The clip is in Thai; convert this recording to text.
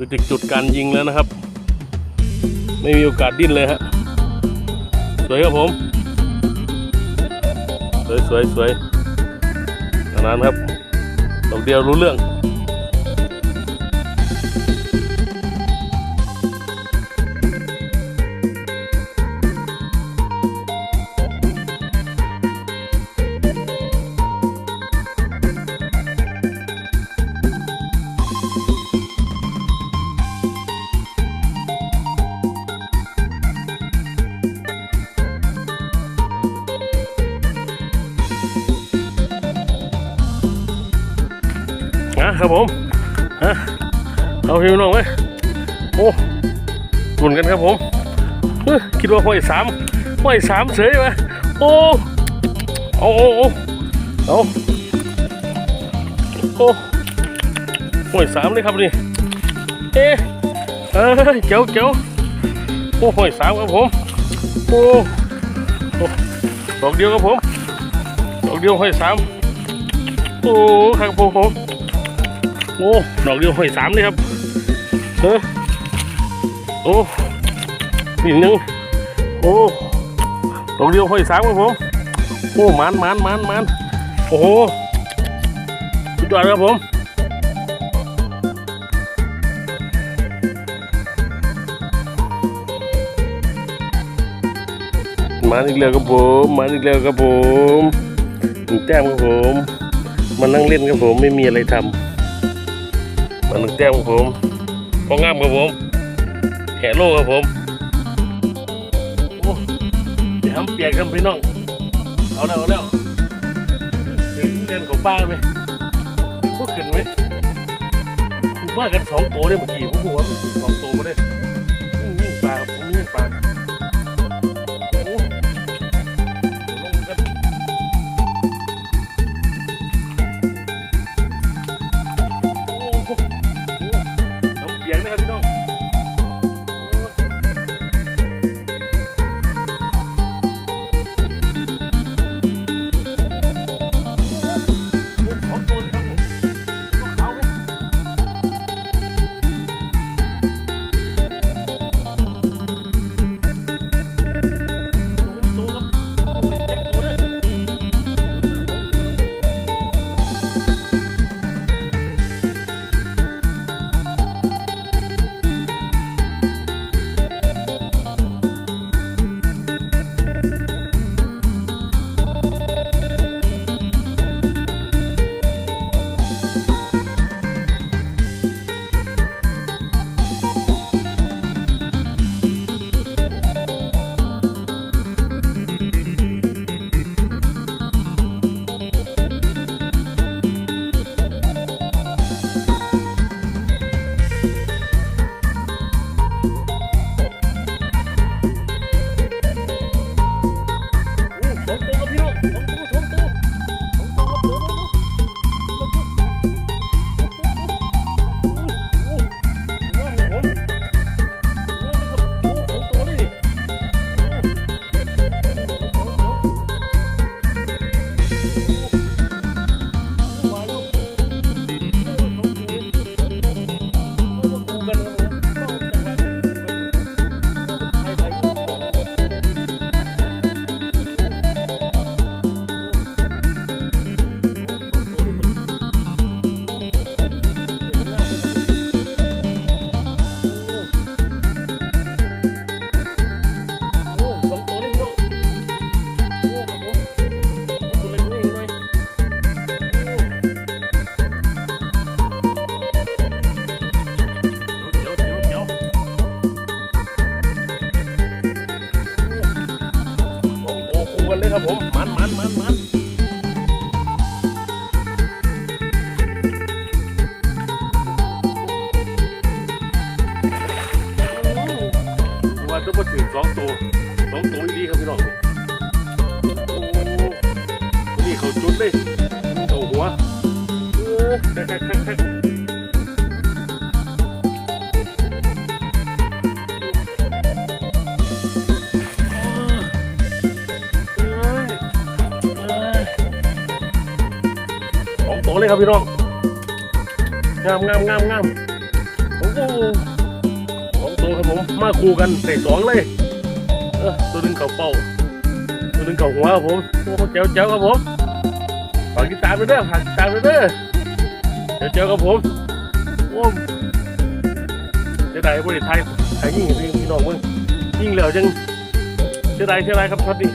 ดูจากจุดการยิงแล้วนะครับ ไม่มีโอกาสดิ้นเลยฮะสวยครับผม สวยสวยสวยนาดนั้นครับดอกเดียวรู้เรื่อง นะครับผมฮะเอาพี่น้องไหมโอ้หมุนกันครับผมคิดว่าห้อยสามห้อยสามเฉยไหมโอ้เอาเอาเอาเอาโอ้ห้อยสามเลยครับนี่เอ๊ะเอ้ยเจ๋วเจ๋วโอ้ห้อยสามครับผมโอ้โอ้ดอกเดียวครับผมดอกเดียวห้อยสามโอ้ครับผม โอ้ดอกเดียวหอยสามเลยครับเออโอ้นี่หนึ่งโอ้ดอกเดียวหอยสามครับผมโอ้มันมันมันมันโอ้โหสุดยอดครับผมมาอีกแล้วครับผมมาอีกแล้วครับผมหนึ่งแต้มครับผม มานั่งเล่นครับผมไม่มีอะไรทำ มันหนึ่งแต้มครับผมพองามครับผมแห่โลครับผมโอ้เดี๋ยวทำเปียกกันพี่น้อง เอาแล้วเอาแล้วถึงเรียนของป้าไหมพวกขึ้นไหมคุณว่ากันสองโตได้เมื่อกี้ผมบอกว่ามันสองโตัวมาได้ยิ่งปลาครับผม คู่กันเลยครับผม มันมันมันมันว่าจะมาถึงสองตัวสองตัวดีครับพี่น้องนี่เขาจุดเลยเอาหัวเอ เลยครับพี่น้องงามงามงามงามโอ้โหสองตัวครับผมมาคู่กันใส่สองเลยเออตัวหนึงเข่าเป้าตัวหนึงเข่าหัวครับผมโอ้เจ๋วเจ๋วครับผมฝากติดตามไปเด้อฝากติดตามไปเด้อเจ๋วเจ๋วครับผมโอ้จะได้บริไทยไทยยิ่งพี่น้องมึงยิ่งเหลือจังจะได้เท่าไรครับช็อตนี้